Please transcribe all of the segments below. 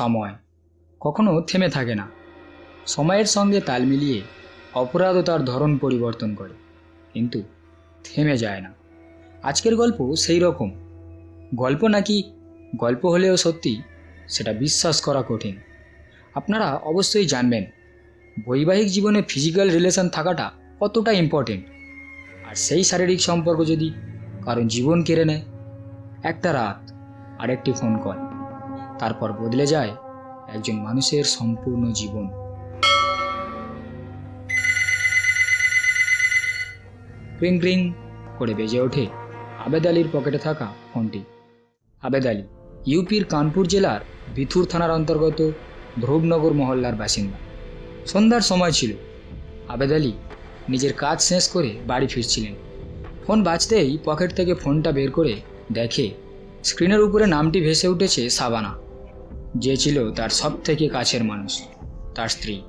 সময় কখনো থেমে থাকে না। সময়ের সঙ্গে তাল মিলিয়ে অপরাধও তার ধরন পরিবর্তন করে, কিন্তু থেমে যায় না। আজকের গল্প সেই রকম। গল্প নাকি গল্প হলেও সত্যি সেটা বিশ্বাস করা কঠিন। আপনারা অবশ্যই জানবেন, বৈবাহিক জীবনে ফিজিক্যাল রিলেশন থাকাটা কতটা ইম্পর্টেন্ট আর সেই শারীরিক সম্পর্ক যদি কারণ জীবন কেড়ে নেয়, একটা রাত আরেকটি ফোন কল তারপর বদলে যায় একজন মানুষের সম্পূর্ণ জীবন। ক্রিং ক্রিং করে বেজে ওঠে আবেদ আলীর পকেটে থাকা ফোনটি। আবেদ আলী, ইউপির কানপুর জেলার বিথুর থানার অন্তর্গত ধ্রুবনগর মহল্লার বাসিন্দা। সন্ধ্যার সময় ছিল। আবেদ আলী নিজের কাজ শেষ করে বাড়ি ফিরছিলেন। ফোন বাজতেই পকেট থেকে ফোনটা বের করে দেখে স্ক্রিনের উপরে নামটি ভেসে উঠেছে সাবানা। যে ছিল তার সব থেকে কাছের মানুষ, তার স্ত্রী।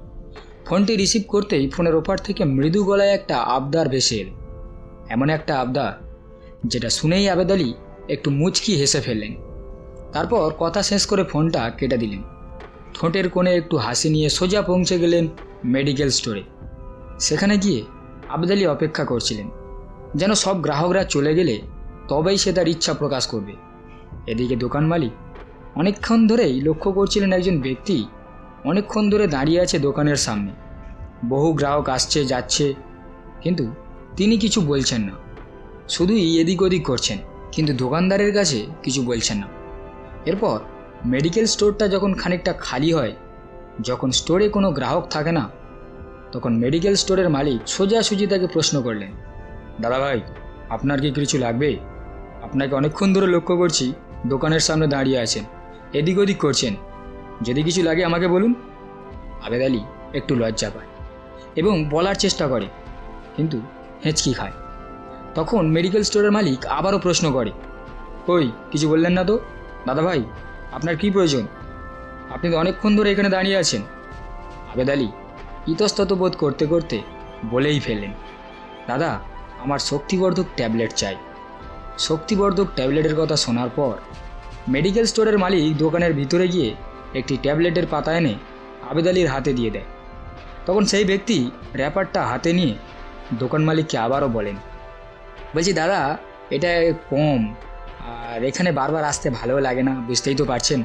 ফোনটি রিসিভ করতেই ফোনের ওপার থেকে মৃদু গলায় একটা আবদার ভেসে এল। এমন একটা আবদার, যেটা শুনেই আবেদ আলী একটু মুচকি হেসে ফেললেন। তারপর কথা শেষ করে ফোনটা কেটে দিলেন। ঠোঁটের কোণে একটু হাসি নিয়ে সোজা পৌঁছে গেলেন মেডিকেল স্টোরে। সেখানে গিয়ে আবেদ আলী অপেক্ষা করছিলেন, যেন সব গ্রাহকরা চলে গেলে তবেই সে তার ইচ্ছা প্রকাশ করবে। এদিকে দোকান মালিক অনেকক্ষণ ধরেই লক্ষ্য করছিলেন একজন ব্যক্তি। অনেকক্ষণ ধরে দাঁড়িয়ে আছে দোকানের সামনে। বহু গ্রাহক আসছে, যাচ্ছে, কিন্তু তিনি কিছু বলছেন না। শুধুই এদিক ওদিক করছেন, কিন্তু দোকানদারের কাছে কিছু বলছেন না। এরপর মেডিকেল স্টোরটা যখন খানিকটা খালি হয়, যখন স্টোরে কোনো গ্রাহক থাকে না, তখন মেডিকেল স্টোরের মালিক সোজাসুজি তাকে প্রশ্ন করলেন দাদা ভাই আপনার কি কিছু লাগবে? আপনাকে অনেকক্ষণ ধরে লক্ষ্য করছি, দোকানের সামনে দাঁড়িয়ে আছেন। এদিক ওদিক করছেন। যদি কিছু লাগে আমাকে বলুন। আবেদ আলী একটু লজ্জা পায় এবং বলার চেষ্টা করে, কিন্তু হেঁচকি খায়। তখন মেডিকেল স্টোরের মালিক আবারও প্রশ্ন করে কই কিছু বললেন না তো? দাদা ভাই, আপনার কি প্রয়োজন? আপনি তো অনেকক্ষণ ধরে এখানে দাঁড়িয়ে আছেন। আবেদ আলী ইতস্তত বোধ করতে করতে বলেই ফেললেন, দাদা, আমার শক্তিবর্ধক ট্যাবলেট চাই। শক্তিবর্ধক ট্যাবলেটের কথা শোনার পর মেডিকেল স্টোরের মালিক দোকানের ভিতরে গিয়ে একটি ট্যাবলেটের পাতা এনে আবেদ আলীর হাতে দিয়ে দেয়। তখন সেই ব্যক্তি র্যাপারটা হাতে নিয়ে দোকান মালিককে আবারও বলেন, বলছি, দাদা, এটা কম, আর এখানে বারবার আসতে ভালো লাগে না, বুঝতেই তো পারছেন।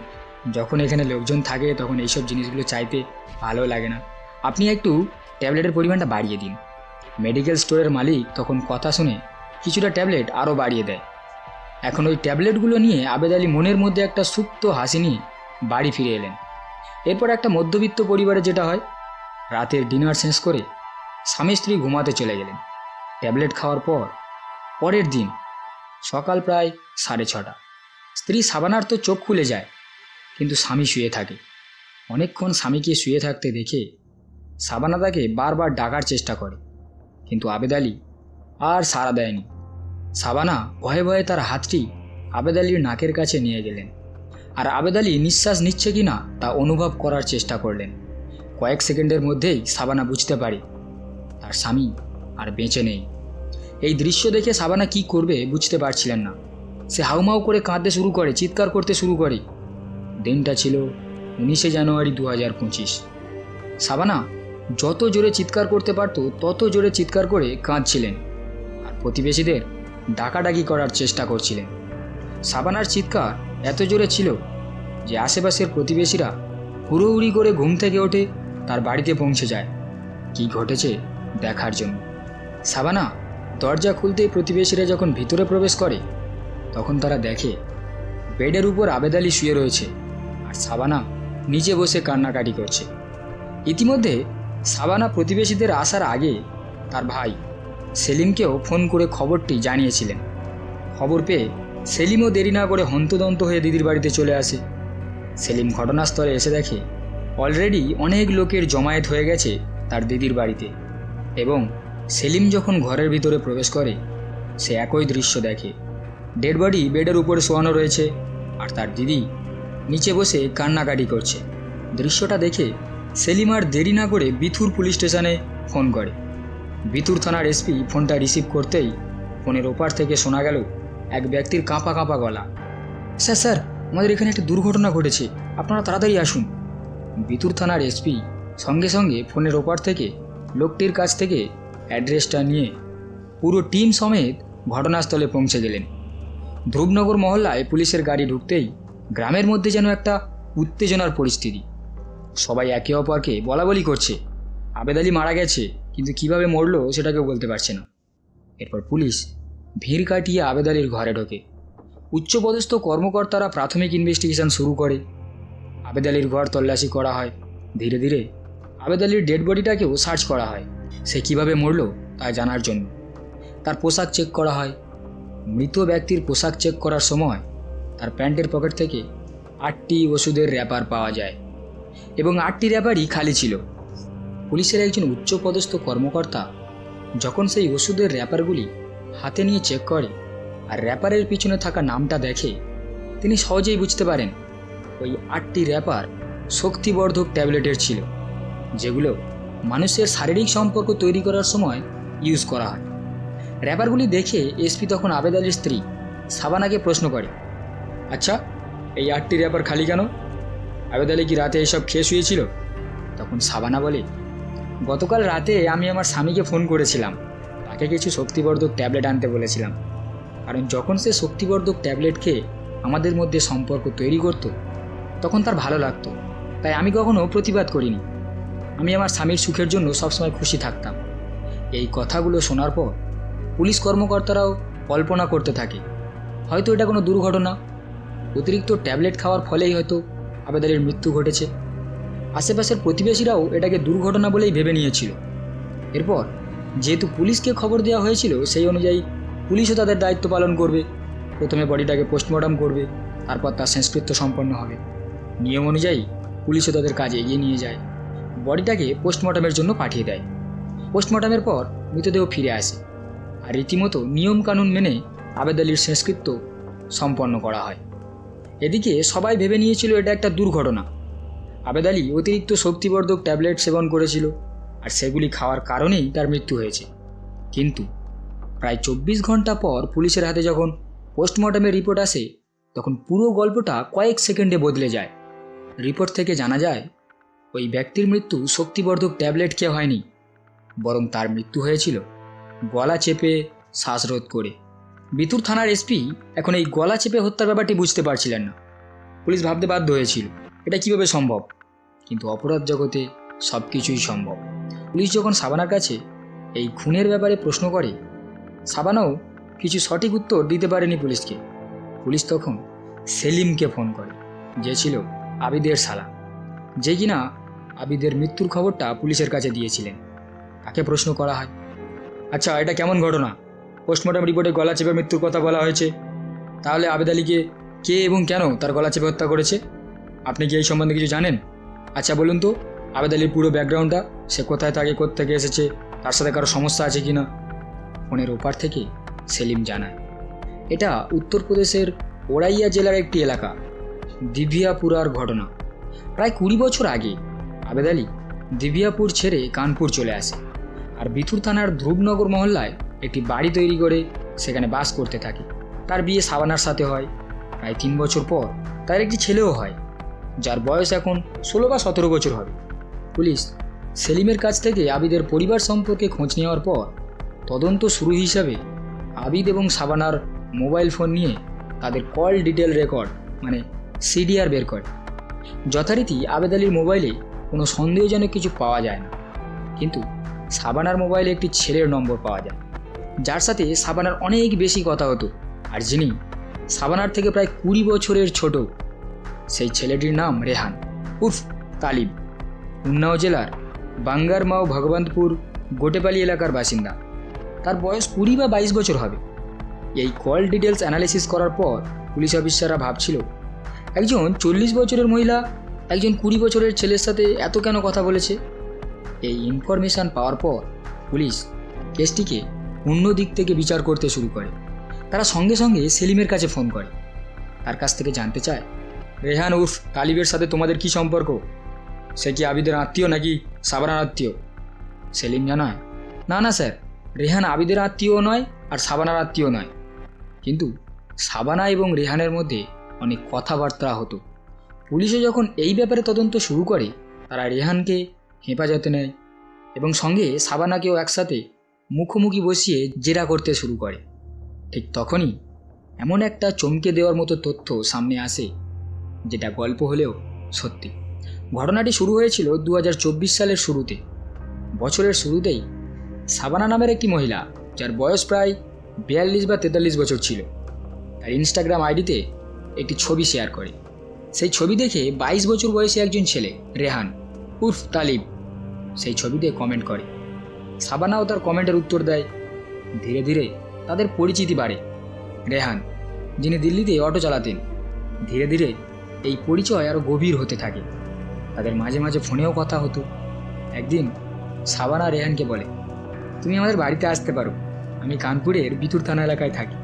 যখন এখানে লোকজন থাকে, তখন এইসব জিনিসগুলো চাইতে ভালো লাগে না। আপনি একটু ট্যাবলেটের পরিমাণটা বাড়িয়ে দিন। মেডিকেল স্টোরের মালিক তখন কথা শুনে কিছুটা ট্যাবলেট আরও বাড়িয়ে দেয়। এখন ওই ট্যাবলেটগুলো নিয়ে আবেদ আলী মনের মধ্যে একটা সুপ্ত হাসি নিয়ে বাড়ি ফিরে এলেন। এরপর একটা মধ্যবিত্ত পরিবারে যেটা হয়, রাতের ডিনার শেষ করে স্বামী স্ত্রী ঘুমাতে চলে গেলেন। ট্যাবলেট খাওয়ার পর, পরের দিন সকাল প্রায় সাড়ে ছটা। স্ত্রী সাবানার তো চোখ খুলে যায়, কিন্তু স্বামী শুয়ে থাকে। অনেকক্ষণ স্বামীকে শুয়ে থাকতে দেখে সাবানা তাকে বারবার ডাকার চেষ্টা করে, কিন্তু আবেদ আলী আর সাড়া দেয়নি। সাবানা ভয়ে ভয়ে তার হাতটি আবেদ আলীর নাকের কাছে নিয়ে গেলেন। আর আবেদ আলী নিঃশ্বাস নিচ্ছে কি না তা অনুভব করার চেষ্টা করলেন। কয়েক সেকেন্ডের মধ্যেই সাবানা বুঝতে পারে, তার স্বামী আর বেঁচে নেই। এই দৃশ্য দেখে সাবানা কি করবে বুঝতে পারছিলেন না। সে হাউমাউ করে কাঁদতে শুরু করে, চিৎকার করতে শুরু করে। দিনটা ছিল উনিশে জানুয়ারি দু হাজার পঁচিশ। সাবানা যত জোরে চিৎকার করতে পারতো, তত জোরে চিৎকার করে কাঁদছিলেন। আর প্রতিবেশীদের ডাকাডাকি করার চেষ্টা করছিলেন। সাবানার চিৎকার এত জোরে ছিল যে আশেপাশের প্রতিবেশীরা হুড়োহুড়ি করে ঘুম থেকে ওঠে, তার বাড়িতে পৌঁছে যায়। কি ঘটেছে দেখার জন্য। সাবানা দরজা খুলতেই প্রতিবেশীরা যখন ভিতরে প্রবেশ করে, তখন তারা দেখে বেডের উপর আবেদালি শুয়ে রয়েছে আর সাবানা নিচে বসে কান্নাকাটি করছে। ইতিমধ্যে সাবানা প্রতিবেশীদের আসার আগে তার ভাই সেলিমকেও ফোন করে খবরটি জানিয়েছিলেন। খবর পেয়ে সেলিমও দেরি না করে হন্তদন্ত হয়ে দিদির বাড়িতে চলে আসে। সেলিম ঘটনাস্থলে এসে দেখে, অলরেডি অনেক লোকের জমায়েত হয়ে গেছে তার দিদির বাড়িতে। এবং সেলিম যখন ঘরের ভিতরে প্রবেশ করে, সে একই দৃশ্য দেখে। ডেড বডি বেডের উপরে শোয়ানো রয়েছে আর তার দিদি নিচে বসে কান্নাকাটি করছে। দৃশ্যটা দেখে সেলিম আর দেরি না করে বিথুর পুলিশ স্টেশনে ফোন করে। বিথুর থানার এসপি ফোনটা রিসিভ করতেই ফোনের ওপার থেকে শোনা গেল এক ব্যক্তির কাঁপা কাঁপা গলা। স্যার স্যার, আমাদের এখানে একটা দুর্ঘটনা ঘটেছে। আপনারা তাড়াতাড়ি আসুন। বিতুর থানার এসপি সঙ্গে সঙ্গে ফোনের ওপার থেকে লোকটির কাছ থেকে অ্যাড্রেসটা নিয়ে পুরো টিম সমেত ঘটনাস্থলে পৌঁছে গেলেন। ধ্রুবনগর মহল্লায় পুলিশের গাড়ি ঢুকতেই গ্রামের মধ্যে যেন একটা উত্তেজনার পরিস্থিতি। সবাই একে অপরকে বলা বলি করছে। আবেদ আলী মারা গেছে। কিন্তু কীভাবে মরলো সেটা কেউ বলতে পারছে না। এরপর পুলিশ ভিড় কাটিয়ে আবেদ আলীর ঘরে ঢোকে। উচ্চপদস্থ কর্মকর্তারা প্রাথমিক ইনভেস্টিগেশন শুরু করে। আবেদ আলীর ঘর তল্লাশি করা হয়। ধীরে ধীরে আবেদ আলীর ডেড বডিটাকেও সার্চ করা হয়। সে কীভাবে মরল তা জানার জন্য। তার পোশাক চেক করা হয়। মৃত ব্যক্তির পোশাক চেক করার সময় তার প্যান্টের পকেট থেকে আটটি ওষুধের র্যাপার পাওয়া যায়। এবং আটটি র্যাপারই খালি ছিল। পুলিশের একজন উচ্চপদস্থ কর্মকর্তা যখন সেই ওষুধের র্যাপারগুলি হাতে নিয়ে চেক করে আর র্যাপারের পিছনে থাকা নামটা দেখে, তিনি সহজেই বুঝতে পারেন ওই আটটি র্যাপার শক্তিবর্ধক ট্যাবলেটের ছিল, যেগুলো মানুষের শারীরিক সম্পর্ক তৈরি করার সময় ইউজ করা হয়। র্যাপারগুলি দেখে এসপি তখন আবেদ আলীর স্ত্রী সাবানাকে প্রশ্ন করে আচ্ছা এই আটটি র্যাপার খালি কেন? আবেদ আলী কি রাতে এসব খেয়ে শুয়েছিল? তখন সাবানা বলে গতকাল রাতে আমি আমার স্বামীকে ফোন করেছিলাম। তাকে কিছু শক্তিবর্ধক ট্যাবলেট আনতে বলেছিলাম। কারণ যখন সে শক্তিবর্ধক ট্যাবলেট খেয়ে আমাদের মধ্যে সম্পর্ক তৈরি করত, তখন তার ভালো লাগতো। তাই আমি কখনো প্রতিবাদ করিনি। আমি আমার স্বামীর সুখের জন্য সবসময় খুশি থাকতাম। এই কথাগুলো শোনার পর পুলিশ কর্মকর্তারাও কল্পনা করতে থাকে, হয়তো এটা কোনো দুর্ঘটনা। অতিরিক্ত ট্যাবলেট খাওয়ার ফলেই হয়তো আবেদারের মৃত্যু ঘটেছে। আশেপাশের প্রতিবেশীরাও এটাকে দুর্ঘটনা বলেই ভেবে নিয়েছিল। এরপর যেহেতু পুলিশকে খবর দেওয়া হয়েছিল, সেই অনুযায়ী পুলিশও তাদের দায়িত্ব পালন করবে। প্রথমে বডিটাকে পোস্টমর্টম করবে, তারপর তার শেষকৃত্য সম্পন্ন হবে। নিয়ম অনুযায়ী পুলিশও তাদের কাজে এগিয়ে নিয়ে যায়। বডিটাকে পোস্টমর্টমের জন্য পাঠিয়ে দেয়। পোস্টমর্টমের পর মৃতদেহ ফিরে আসে আর রীতিমতো নিয়মকানুন মেনে আবেদ আলীর শেষকৃত্য সম্পন্ন করা হয়। এদিকে সবাই ভেবে নিয়েছিল এটা একটা দুর্ঘটনা। আবেদ আলী অতিরিক্ত শক্তিবর্ধক ট্যাবলেট সেবন করেছিল আর সেগুলি খাওয়ার কারণেই তার মৃত্যু হয়েছে। কিন্তু প্রায় চব্বিশ ঘণ্টা পর পুলিশের হাতে যখন পোস্টমর্টমের রিপোর্ট আসে, তখন পুরো গল্পটা কয়েক সেকেন্ডে বদলে যায়। রিপোর্ট থেকে জানা যায়, ওই ব্যক্তির মৃত্যু শক্তিবর্ধক ট্যাবলেট খেয়ে হয়নি, বরং তার মৃত্যু হয়েছিল গলা চেপে শ্বাসরোধ করে। বিতুর থানার এসপি এখন এই গলা চেপে হত্যার ব্যাপারটি বুঝতে পারছিলেন না। পুলিশ ভাবতে বাধ্য হয়েছিল, এটা কীভাবে সম্ভব? কিন্তু অপরাধ জগতে সব কিছুই সম্ভব। পুলিশ যখন সাবানার কাছে এই খুনের ব্যাপারে প্রশ্ন করে, সাবানাও কিছু সঠিক উত্তর দিতে পারেনি পুলিশকে। পুলিশ তখন সেলিমকে ফোন করে, যে ছিল আবিদের শালা, যে কিনা আবিদের মৃত্যুর খবরটা পুলিশের কাছে দিয়েছিলেন। তাকে প্রশ্ন করা হয় আচ্ছা এটা কেমন ঘটনা? পোস্টমর্টম রিপোর্টে গলা চেপে মৃত্যুর কথা বলা হয়েছে। তাহলে আবেদ আলীকে কে এবং কেন তার গলা চেপে হত্যা করেছে? আপনি কি এই সম্বন্ধে কিছু জানেন? আচ্ছা বলুন তো, আবেদ আলীর পুরো ব্যাকগ্রাউন্ডটা সে কোথায় থাকে থেকে এসেছে, তার সাথে কারও সমস্যা আছে কি না ফোনের ওপার থেকে সেলিম জানায়। এটা উত্তরপ্রদেশের ওড়াইয়া জেলার একটি এলাকা, দিভিয়াপুরার ঘটনা। প্রায় কুড়ি বছর আগে আবেদ আলী দিভিয়াপুর ছেড়ে কানপুর চলে আসে আর বিথুর থানার ধ্রুবনগর মহল্লায় একটি বাড়ি তৈরি করে সেখানে বাস করতে থাকে। তার বিয়ে সাবানার সাথে হয়। প্রায় তিন বছর পর তার একটি ছেলেও হয়। যার বয়স এখন ষোলো বা সতেরো বছর হবে। পুলিশ সেলিমের কাছ থেকে আবিদের পরিবার সম্পর্কে খোঁজ নেওয়ার পর তদন্ত শুরু হিসাবে আবিদ এবং সাবানার মোবাইল ফোন নিয়ে তাদের কল ডিটেল রেকর্ড মানে সিডিআর বের করে। যথারীতি আবেদ আলীর মোবাইলে কোনো সন্দেহজনক কিছু পাওয়া যায় না। কিন্তু সাবানার মোবাইলে একটি ছেলের নম্বর পাওয়া যায়। যার সাথে সাবানার অনেক বেশি কথা হতো। আর যিনি সাবানার থেকে প্রায় কুড়ি বছরের ছোট সেই ছেলেটির নাম রেহান। উর্ফ তালিব উন্নাও জেলার বাঙ্গারমাও ভগবন্তপুর গোটেপালি এলাকার বাসিন্দা। তার বয়স কুড়ি বা বাইশ বছর হবে। এই কল ডিটেলস অ্যানালিসিস করার পর পুলিশ অফিসাররা ভাবছিল, একজন চল্লিশ বছরের মহিলা, একজন কুড়ি বছরের ছেলের সাথে এত কেন কথা বলেছে? এই ইনফরমেশান পাওয়ার পর পুলিশ কেসটিকে অন্য দিক থেকে বিচার করতে শুরু করে। তারা সঙ্গে সঙ্গে সেলিমের কাছে ফোন করে। তার কাছ থেকে জানতে চায় রেহান উর্ফ তালিবের সাথে তোমাদের কি সম্পর্ক? সে কি আবিদের আত্মীয় নাকি সাবানার আত্মীয়? সেলিম জানায়, না না, স্যার, রেহান আবিদের আত্মীয় নয় আর সাবানার আত্মীয় নয়। কিন্তু সাবানা এবং রেহানের মধ্যে অনেক কথাবার্তা হতো। পুলিশও যখন এই ব্যাপারে তদন্ত শুরু করে, তারা রেহানকে হেফাজতে নেয় এবং সঙ্গে সাবানাকেও একসাথে মুখোমুখি বসিয়ে জেরা করতে শুরু করে। ঠিক তখনই এমন একটা চমকে দেওয়ার মতো তথ্য সামনে আসে যেটা গল্প হলেও সত্যি। ঘটনাটি শুরু হয়েছিল দু হাজার চব্বিশ সালের শুরুতে। বছরের শুরুতেই সাবানা নামের একটি মহিলা, যার বয়স প্রায় বিয়াল্লিশ বা তেতাল্লিশ বছর ছিল, তার ইনস্টাগ্রাম আইডিতে একটি ছবি শেয়ার করে। সেই ছবি দেখে বাইশ বছর বয়সী একজন ছেলে, রেহান উর্ফ তালিব, সেই ছবিতে কমেন্ট করে। সাবানাও তার কমেন্টের উত্তর দেয়। ধীরে ধীরে তাদের পরিচিতি বাড়ে। রেহান, যিনি দিল্লিতে অটো চালাতেন, ধীরে ধীরে এই পরিচয় আরও গভীর হতে থাকে। তাদের মাঝে মাঝে ফোনেও কথা হতো। একদিন সাবানা রেহানকে বলে, তুমি আমাদের বাড়িতে আসতে পারো। আমি কানপুরের বিতুর থানা এলাকায় থাকি।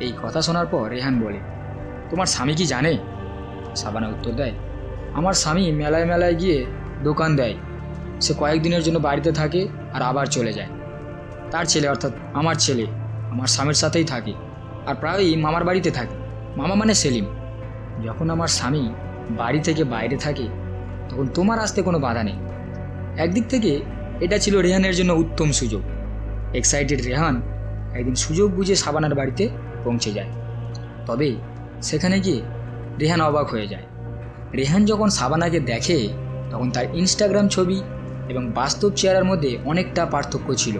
এই কথা শোনার পর রেহান বলে, তোমার স্বামী কি জানে? সাবানা উত্তর দেয়, আমার স্বামী মেলায় মেলায় গিয়ে দোকান দেয়। সে কয়েকদিনের জন্য বাড়িতে থাকে আর আবার চলে যায়। তার ছেলে অর্থাৎ আমার ছেলে, আমার স্বামীর সাথেই থাকে। আর প্রায়ই মামার বাড়িতে থাকে। মামা মানে সেলিম। যখন আমার স্বামী বাড়ি থেকে বাইরে থাকে, তখন তোমার আসতে কোনো বাধা নেই। একদিক থেকে এটা ছিল রেহানের জন্য উত্তম সুযোগ। এক্সাইটেড রেহান একদিন সুযোগ বুঝে সাবানার বাড়িতে পৌঁছে যায়। তবে সেখানে গিয়ে রেহান অবাক হয়ে যায়। রেহান যখন সাবানাকে দেখে, তখন তার ইনস্টাগ্রাম ছবি এবং বাস্তব চেহারার মধ্যে অনেকটা পার্থক্য ছিল।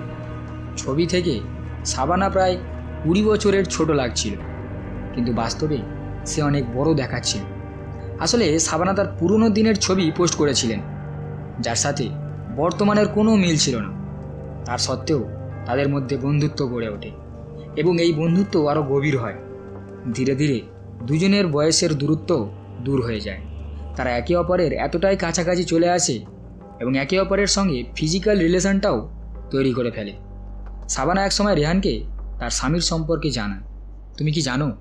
ছবি থেকে সাবানা প্রায় কুড়ি বছরের ছোট লাগছিল। কিন্তু বাস্তবে সে অনেক বড় দেখাচ্ছিল। আসলে সাবানা তার পুরনো দিনের ছবি পোস্ট করেছিলেন। যার সাথে বর্তমানের কোনো মিল ছিল না। তার সত্ত্বেও তাদের মধ্যে বন্ধুত্ব গড়ে ওঠে এবং এই বন্ধুত্ব আরও গভীর হয়। ধীরে ধীরে দুজনের বয়সের দূরত্ব দূর হয়ে যায়। তারা একে অপরের এতটাই কাছাকাছি চলে আসে এবং একে অপরের সঙ্গে ফিজিক্যাল রিলেশনটাও তৈরি করে ফেলে। সাবানা একসময় রেহানকে তার স্বামীর সম্পর্কে জানায়। তুমি কি জানো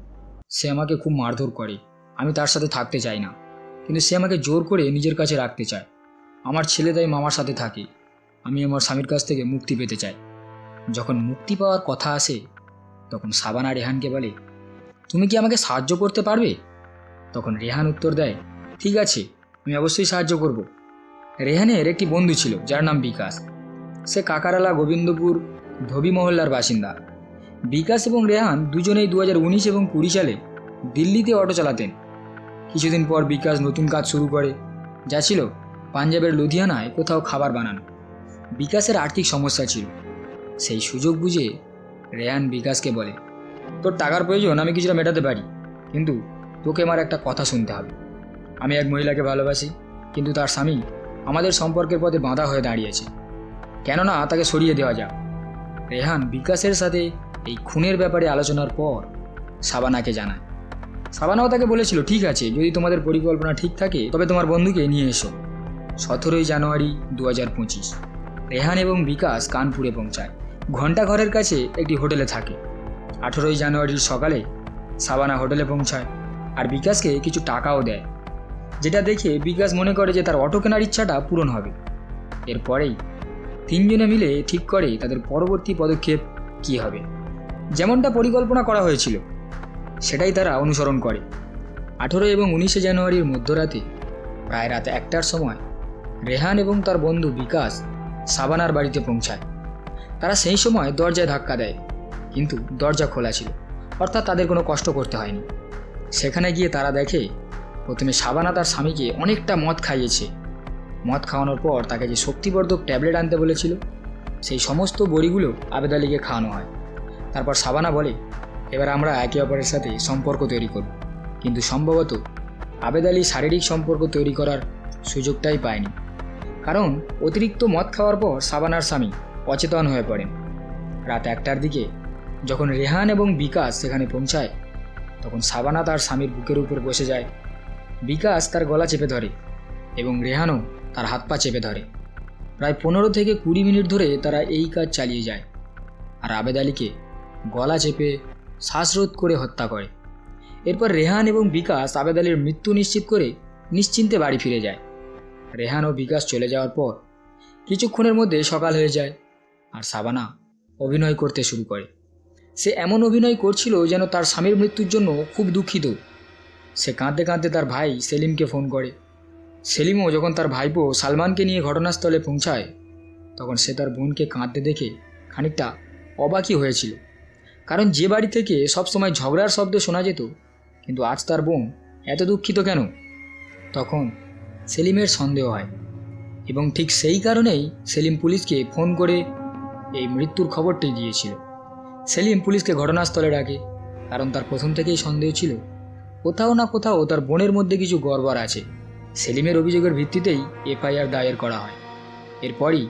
সে আমাকে খুব মারধর করে। আমি তার সাথে থাকতে চাই না। কিন্তু সে আমাকে জোর করে নিজের কাছে রাখতে চায়। আমার ছেলে তাই মামার সাথে থাকে। আমি আমার স্বামীর কাছ থেকে মুক্তি পেতে চাই। যখন মুক্তি পাওয়ার কথা আসে, তখন সাবানা রেহানকে বলে, তুমি কি আমাকে সাহায্য করতে পারবে? তখন রেহান উত্তর দেয়, ঠিক আছে, আমি অবশ্যই সাহায্য করব। রেহানের একটি বন্ধু ছিল, যার নাম বিকাশ। সে কাকারালা গোবিন্দপুর ধোবি মহল্লার বাসিন্দা। বিকাশ এবং রেহান দুজনেই দু উনিশ এবং কুড়ি সালে দিল্লিতে অটো চালাতেন। কিছুদিন পর বিকাশ নতুন কাজ শুরু করে, যা ছিল পাঞ্জাবের লুধিয়ানায় কোথাও খাবার বানানো। বিকাশের আর্থিক সমস্যা ছিল। সেই সুযোগ বুঝে রেহান বিকাশকে বলে, তোর টাকার প্রয়োজন আমি কিছুটা মেটাতে পারি, কিন্তু তোকে আমার একটা কথা শুনতে হবে। আমি এক মহিলাকে ভালোবাসি, কিন্তু তার স্বামী আমাদের সম্পর্কের পথে বাঁধা হয়ে দাঁড়িয়েছে। কেননা তাকে সরিয়ে দেওয়া যাক। রেহান বিকাশের সাথে এই খুনের ব্যাপারে আলোচনার পর সাবানাকে জানায়। সাবানাও তাকে বলেছিল, ঠিক আছে, যদি তোমাদের পরিকল্পনা ঠিক থাকে, তবে তোমার বন্ধুকে নিয়ে এসো। সতেরোই জানুয়ারি দু হাজার পঁচিশ। রেহান এবং বিকাশ কানপুরে পৌঁছায়। ঘণ্টা ঘরের কাছে একটি হোটেলে থাকে। আঠেরোই জানুয়ারির সকালে সাবানা হোটেলে পৌঁছায় আর বিকাশকে কিছু টাকাও দেয়, যেটা দেখে বিকাশ মনে করে যে তার অটো কেনার ইচ্ছাটা পূরণ হবে। এরপরেই তিনজনে মিলে ঠিক করে তাদের পরবর্তী পদক্ষেপ কী হবে। যেমনটা পরিকল্পনা করা হয়েছিল, সেটাই তারা অনুসরণ করে। আঠেরো এবং উনিশে জানুয়ারির মধ্যরাতে, প্রায় রাত একটার সময়, রেহান এবং তার বন্ধু বিকাশ সাবানার বাড়িতে পৌঁছায়। তারা সেই সময় দরজায় ধাক্কা দেয়, কিন্তু দরজা খোলা ছিল, অর্থাৎ তাদের কোনো কষ্ট করতে হয়নি। সেখানে গিয়ে তারা দেখে, প্রথমে সাবানা তার স্বামীকে অনেকটা মদ খাইয়েছে। মদ খাওয়ানোর পর তাকে যে শক্তিবর্ধক ট্যাবলেট আনতে বলেছিল, সেই সমস্ত বড়িগুলো আবেদ আলীকে খাওয়ানো হয়। তারপর সাবানা বলে, এবার আমরা একে অপরের সাথে সম্পর্ক তৈরি করব। কিন্তু সম্ভবত আবেদ আলী শারীরিক সম্পর্ক তৈরি করার সুযোগটাই পায়নি। কারণ অতিরিক্ত মদ খাওয়ার পর সাবানার স্বামী অচেতন হয়ে পড়েন। রাত একটার দিকে যখন রেহান এবং বিকাশ সেখানে পৌঁছায়, তখন সাবানা তার স্বামীর বুকের উপর বসে যায়। বিকাশ তার গলা চেপে ধরে এবং রেহানও তার হাত পা চেপে ধরে। প্রায় পনেরো থেকে কুড়ি মিনিট ধরে তারা এই কাজ চালিয়ে যায়। আর আবেদ আলীকে গলা চেপে শ্বাসরোধ করে হত্যা করে। এরপর রেহান এবং বিকাশ আবেদ আলীর মৃত্যু নিশ্চিত করে নিশ্চিন্তে বাড়ি ফিরে যায়। রেহান ও বিকাশ চলে যাওয়ার পর কিছুক্ষণের মধ্যে সকাল হয়ে যায় আর সাবানা অভিনয় করতে শুরু করে। সে এমন অভিনয় করছিল যেন তার স্বামীর মৃত্যুর জন্য খুব দুঃখিত। সে কাঁদতে কাঁদতে তার ভাই সেলিমকে ফোন করে। সেলিমও যখন তার ভাইপো সালমানকে নিয়ে ঘটনাস্থলে পৌঁছায়, তখন সে তার বোনকে কাঁদতে দেখে খানিকটা অবাকই হয়েছিল। কারণ যে বাড়ি থেকে সবসময় ঝগড়ার শব্দ শোনা যেত, কিন্তু আজ তার বোন এত দুঃখিত কেন? তখন সেলিমের সন্দেহ হয় এবং ঠিক সেই কারণেই সেলিম পুলিশকে ফোন করে এই মৃত্যুর খবরটি দিয়েছিল। সেলিম পুলিশকে ঘটনাস্থলে ডাকে, কারণ তার প্রথম থেকেই সন্দেহ ছিল, কোথাও না কোথাও তার বোনের মধ্যে কিছু গড়বড় আছে। সেলিমের অভিযোগের ভিত্তিতেই এফআইআর দায়ের করা হয়। এরপরই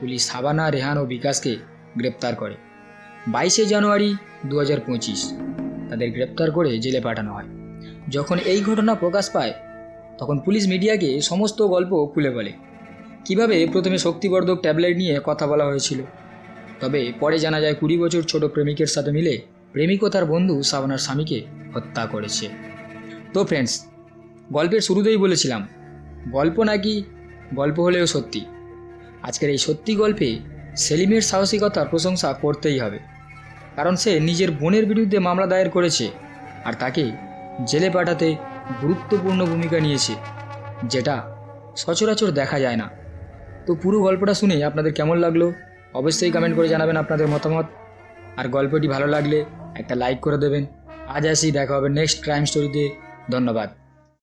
পুলিশ সাবানা, রেহান ও বিকাশকে গ্রেপ্তার করে। বাইশে জানুয়ারি দু হাজার পঁচিশ। তাদের গ্রেপ্তার করে জেলে পাঠানো হয়। যখন এই ঘটনা প্রকাশ পায়, তখন পুলিশ মিডিয়াকে সমস্ত গল্প খুলে বলে। কীভাবে প্রথমে শক্তিবর্ধক ট্যাবলেট নিয়ে কথা বলা হয়েছিল? তবে পরে জানা যায়, কুড়ি বছর ছোট প্রেমিকের সাথে মিলে প্রেমিক ও তার বন্ধু সাবনার স্বামীকে হত্যা করেছে। তো ফ্রেন্ডস গল্পের শুরুতেই বলেছিলাম, গল্প নাকি গল্প হলেও সত্যি। আজকের এই সত্যি গল্পে সেলিমের সাহসিকতার প্রশংসা করতেই হবে। কারণ সে নিজের বোনের বিরুদ্ধে মামলা দায়ের করেছে আর তাকে জেলে পাঠাতে গুরুত্বপূর্ণ ভূমিকা নিয়েছে, যেটা সচরাচর দেখা যায় না। তো পুরো গল্পটা শুনে আপনাদের কেমন লাগল? অবশ্যই কমেন্ট করে জানাবেন আপনাদের মতামত। আর গল্পটি ভালো লাগলে একটা লাইক করে দেবেন। আজ আসি, দেখা হবে নেক্সট ক্রাইম স্টোরিতে ধন্যবাদ।